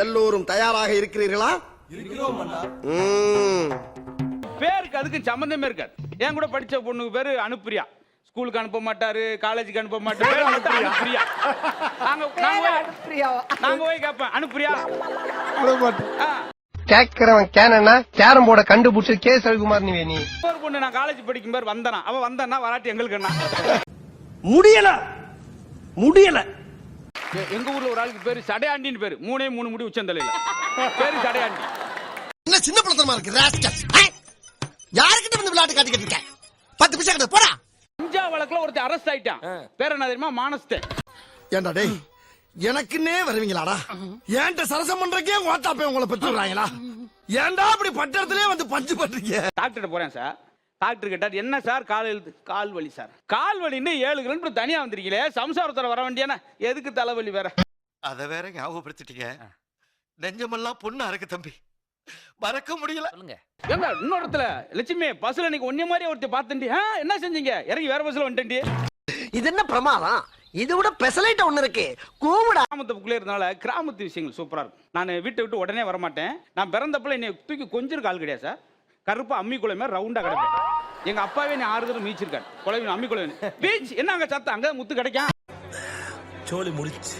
எல்லோரும் தயாராக இருக்கிறீர்களா? ம். பேருக்கு அதுக்கு சம்மந்தமே இருக்காது. என் கூட படிச்ச பொண்ணுக்கு பேரு அனுப்பிரியா. ஸ்கூலுக்கு அனுப்ப மாட்டாரு காலேஜுக்கு அனுப்ப மாட்டாரு. அனுப்பிரியா? நாங்க நாங்க போய்- கேட்பேன் அனுப்பிரியா? ஆ, கேக்குறவன் கேனா கேரம் போர்ட கண்டுபிடிச்சு கே. சவிகுமார் நீ நீ. ஒரு பொண்ணு நான் காலேஜ் படிக்கும் பேர் வந்தனா. அவன் வந்தானா வராட்டி எங்களுக்கு என்ன? முடியல. முடியல. எங்க ஊர்ல ஒரு ஆளுக்கு பேரு சடையாண்டின்னு பேரு. மூணே மூணு முடி உச்சந்தலையில. பேரு சடையாண்டி. என்ன சின்ன பிள்ளைத்தனமா இருக்கு ராஸ்கல் யாருக்கிட்ட வந்து விளையாட்டு காட்டிக்கிட்டு இருக்க? பத்து பைசா கிட்ட போடா. அஞ்சா வழக்குல ஒருத்தன் அரெஸ்ட் ஆயிட்டான். பேர் என்ன தெரியுமா? மானஸ்தேன் ஏண்டா டேய் எனக்குன்னே வருவீங்களாடா? ஏன்ட்ட சரசம் பண்றக்கே ஓட்டாப்பே உங்களை பெற்றுறாங்களா ஏன்டா அப்படி பட்டத்திலே வந்து பஞ்சு பண்றீங்க? டாக்டர் போறேன் சார் டாக்டர் கேட்டார் என்ன சார் கால் எழுத்து கால் வலி சார்? கால் வலின்னு ஏழு கிலோமீட்டர் தனியா வந்திருக்கீங்களே சம்சாரத்துல வர வேண்டியானே எதுக்கு தலைவலி வேற? அத வேற ஞாபகப்படுத்திட்டீங்க. நெஞ்சமெல்லாம் பொண்ணா இருக்கு தம்பி. மறக்க முடியல. ஏங்க இன்னொருத்துல லட்சுமி பஸ்ல இன்னைக்கு ஒன்னே மாதிரி ஒருத்தர் பார்த்தேன்டி ஆ, என்ன செஞ்சீங்க? இறங்கி வேற பஸ்ல வந்துட்டேன்டி. இது என்ன பிரமாதம்? இது விட பெசலைட் ஒண்ணு இருக்கு. கூவுடா. கிராமத்துக்குள்ளே இருந்தனால கிராமத்து விஷயங்கள் சூப்பரா இருக்கும். நான் வீட்டை விட்டு உடனே வர மாட்டேன் நான் பிறந்தப்பல என்னை தூக்கி கொஞ்சம் கால் கிடையாது சார். கருப்பு அம்மி குலை மாதிரி ரவுண்டா கிடப்பேன் எங்க அப்பாவே நீ ஆறு தடவை மீச்சிருக்காரு. குழவி அம்மி குலை பீச் என்ன அங்க சத்தம் அங்க முத்து கிடைக்கும். சோலி முடிச்சு